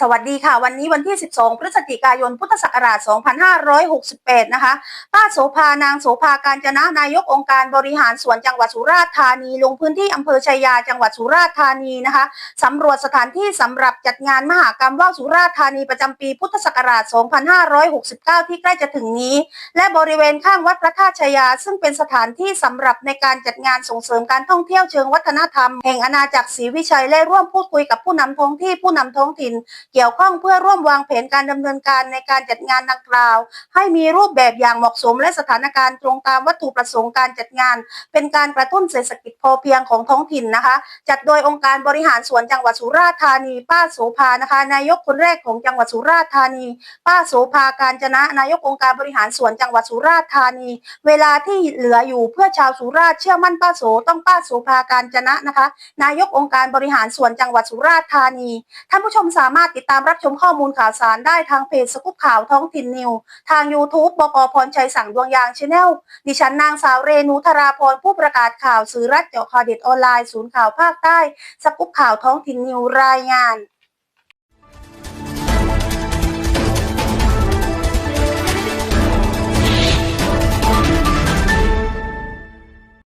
สวัสดีค่ะ วันนี้วันที่ 12 พฤศจิกายน พุทธศักราช 2568 นะคะ ป้าโสภานางโสภาการจนะนายกองค์การบริหารส่วนจังหวัดสุราษฎร์ธานี ลงพื้นที่อำเภอชัยยาจังหวัดสุราษฎร์ธานีนะคะสำรวจสถานที่สำหรับจัดงานมหากรรมว่าวสุราษฎร์ธานีประจำปีพุทธศักราช 2569 ที่ใกล้จะถึงนี้ และบริเวณข้างวัดพระธาตุชัยยา ซึ่งเป็นสถานที่สำหรับในการจัดงานส่งเสริมการท่องเที่ยวเชิงวัฒนธรรม แห่งอาณาจักรศรีวิชัยและร่วมพูดคุยกับผู้นำท้องที่ผู้นำท้องถิ่นเกี่ยวข้องเพื่อร่วมวางแผนการดำเนินการในการจัดงานดังกล่าว ให้มีรูปแบบอย่างเหมาะสมและสถานการณ์ตรงตามวัตถุประสงค์การจัดงาน เป็นการกระตุ้นเศรษฐกิจพอเพียงของท้องถิ่นนะคะ จัดโดยองค์การบริหารส่วนจังหวัดสุราษฎร์ธานี ป้าโสภานะคะ นายกคนแรกของจังหวัดสุราษฎร์ธานี ป้าโสภาการจนะนายกองค์การบริหารส่วนจังหวัดสุราษฎร์ธานี เวลาที่เหลืออยู่เพื่อชาวสุราษฎร์เชื่อมั่นป้าโสต้องป้าโสภาการจนะนะคะ นายกองค์การบริหารส่วนจังหวัดสุราษฎร์ธานี ท่านผู้ชมสามารถติดตามรับชมข้อมูลข่าวสารได้ทางเพจสกุปข่าวท้องถิ่นนิว ทาง YouTube บกพรชัยสั่งดวงยางชาแนลดิฉันนางสาวเรนูธราพรผู้ประกาศข่าวสื่อรัฐเจาะข่าวเด็ดออนไลน์ศูนย์ข่าวภาคใต้สกุปข่าวท้องถิ่นนิวรายงาน